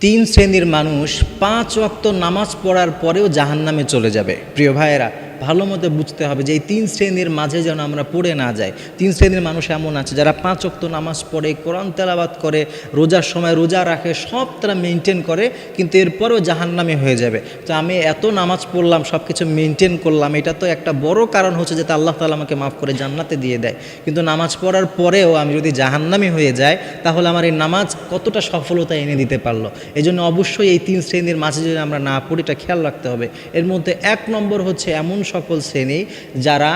তিন শ্রেণির মানুষ পাঁচ ওয়াক্ত নামাজ পড়ার পরেও জাহান্নামে চলে যাবে। প্রিয় ভাইয়েরা ভালো মতো বুঝতে হবে যে এই তিন শ্রেণির মাঝে যেন আমরা পড়ে না যাই। তিন শ্রেণির মানুষ এমন আছে, যারা পাঁচ ওয়াক্ত নামাজ পড়ে, কোরআন তেলাবাদ করে, রোজার সময় রোজা রাখে সব তারা মেনটেন করে, কিন্তু এরপরেও জাহান্নামে হয়ে যাবে। তো আমি এত নামাজ পড়লাম সব কিছু মেনটেন করলাম, এটা তো একটা বড় কারণ হচ্ছে যাতে আল্লাহ তালা আমাকে মাফ করে জান্নাতে দিয়ে দেয়। কিন্তু নামাজ পড়ার পরেও আমি যদি জাহান্নামি হয়ে যাই, তাহলে আমার এই নামাজ কতটা সফলতা এনে দিতে পারল? এই জন্য অবশ্যই এই তিন শ্রেণির মাঝে যদি আমরা না পড়ি, এটা খেয়াল রাখতে হবে। এর মধ্যে এক নম্বর হচ্ছে এমন সকল শ্রেণি যারা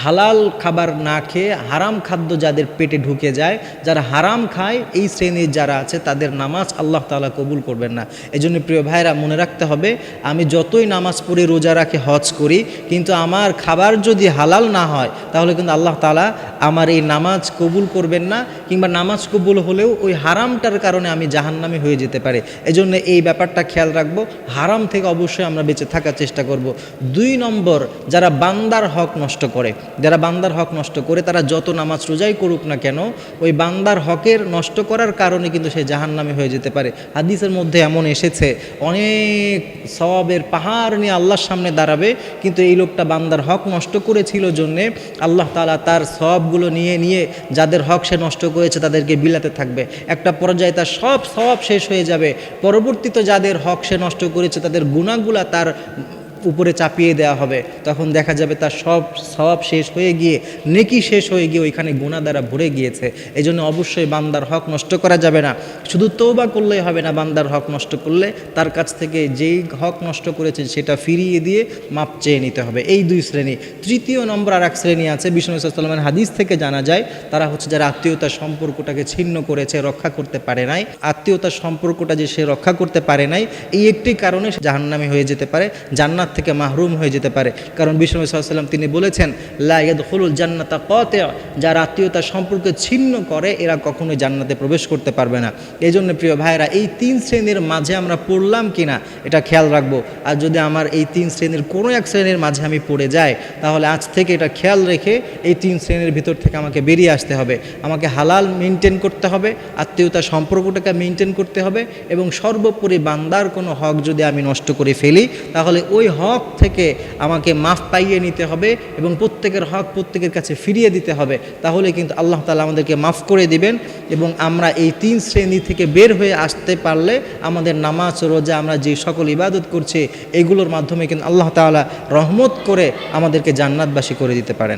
হালাল খাবার না খেয়ে হারাম খাদ্য যাদের পেটে ঢুকে যায়, যারা হারাম খায়, এই শ্রেণির যারা আছে, তাদের নামাজ আল্লাহ তাআলা কবুল করবেন না। এই জন্য প্রিয় ভাইরা মনে রাখতে হবে, আমি যতই নামাজ পড়ে রোজা রাখে হজ করি, কিন্তু আমার খাবার যদি হালাল না হয়, তাহলে কিন্তু আল্লাহ তালা আমার এই নামাজ কবুল করবেন না, কিংবা নামাজ কবুল হলেও ওই হারামটার কারণে আমি জাহান্নামে হয়ে যেতে পারে। এজন্য এই ব্যাপারটা খেয়াল রাখব, হারাম থেকে অবশ্যই আমরা বেঁচে থাকার চেষ্টা করব। দুই নম্বর, যারা বান্দার হক নষ্ট করে যারা বান্দার হক নষ্ট করে, তারা যত নামাজ রোজাই করুক না কেন, ওই বান্দার হকের নষ্ট করার কারণে কিন্তু সে জাহান্নামে হয়ে যেতে পারে। হাদিসের মধ্যে এমন এসেছে, অনেক সওয়াবের পাহাড় নিয়ে আল্লাহর সামনে দাঁড়াবে, কিন্তু এই লোকটা বান্দার হক নষ্ট করেছিল জন্যে আল্লাহ তালা তার সবগুলো নিয়ে নিয়ে যাদের হক সে নষ্ট করেছে তাদেরকে বিলাতে থাকবে। একটা পর্যায়ে তার সব সব শেষ হয়ে যাবে, পরবর্তীতে যাদের হক সে নষ্ট করেছে তাদের গুণাগুলা তার উপরে চাপিয়ে দেওয়া হবে। তখন দেখা যাবে তার সব সব শেষ হয়ে গিয়ে, নেকি শেষ হয়ে গিয়ে ওইখানে গোনা দ্বারা ভরে গিয়েছে। এই জন্য অবশ্যই বান্দার হক নষ্ট করা যাবে না। শুধু তৌবা করলেই হবে না, বান্দার হক নষ্ট করলে তার কাছ থেকে যেই হক নষ্ট করেছে সেটা ফিরিয়ে দিয়ে মাপ চেয়ে নিতে হবে। এই দুই শ্রেণি। তৃতীয় নম্বর আর এক শ্রেণি আছে, বিষ্ণু সাল্লামের হাদিস থেকে জানা যায়, তারা হচ্ছে যারা আত্মীয়তার সম্পর্কটাকে ছিন্ন করেছে, রক্ষা করতে পারে নাই। আত্মীয়তার সম্পর্কটা যে সে রক্ষা করতে পারে নাই, এই একটি কারণে জাহান্নামী হয়ে যেতে পারে। জান্নাত থেকে মাহরুম হয়ে যেতে পারে। কারণ বিষ্ণু সাল্লাম তিনি বলেছেন লাইয়াদ হলুল জান্নাতা কতে যারা আত্মীয়তার সম্পর্কে ছিন্ন করে, এরা কখনোই জান্নাতে প্রবেশ করতে পারবে না। এই জন্য প্রিয় ভাইরা এই তিন শ্রেণির মাঝে আমরা পড়লাম কিনা, এটা খেয়াল রাখব। আর যদি আমার এই তিন শ্রেণির কোনো এক শ্রেণির মাঝে আমি পড়ে যাই, তাহলে আজ থেকে এটা খেয়াল রেখে এই তিন শ্রেণির ভিতর থেকে আমাকে বেরিয়ে আসতে হবে। আমাকে হালাল মেনটেন করতে হবে আত্মীয়তার সম্পর্কটাকে মেনটেন করতে হবে, এবং সর্বোপরি বান্দার কোনো হক যদি আমি নষ্ট করে ফেলি, তাহলে ওই হক থেকে আমাকে মাফ পাইয়ে নিতে হবে এবং প্রত্যেকের হক প্রত্যেকের কাছে ফিরিয়ে দিতে হবে, তাহলে কিন্তু আল্লাহ তালা আমাদেরকে মাফ করে দিবেন এবং আমরা এই তিন শ্রেণি থেকে বের হয়ে আসতে পারলে আমাদের নামাজ, রোজা, আমরা যে সকল ইবাদত করছি, এগুলোর মাধ্যমে কিন্তু আল্লাহ তালা রহমত করে আমাদেরকে জান্নাতবাসী করে দিতে পারেন।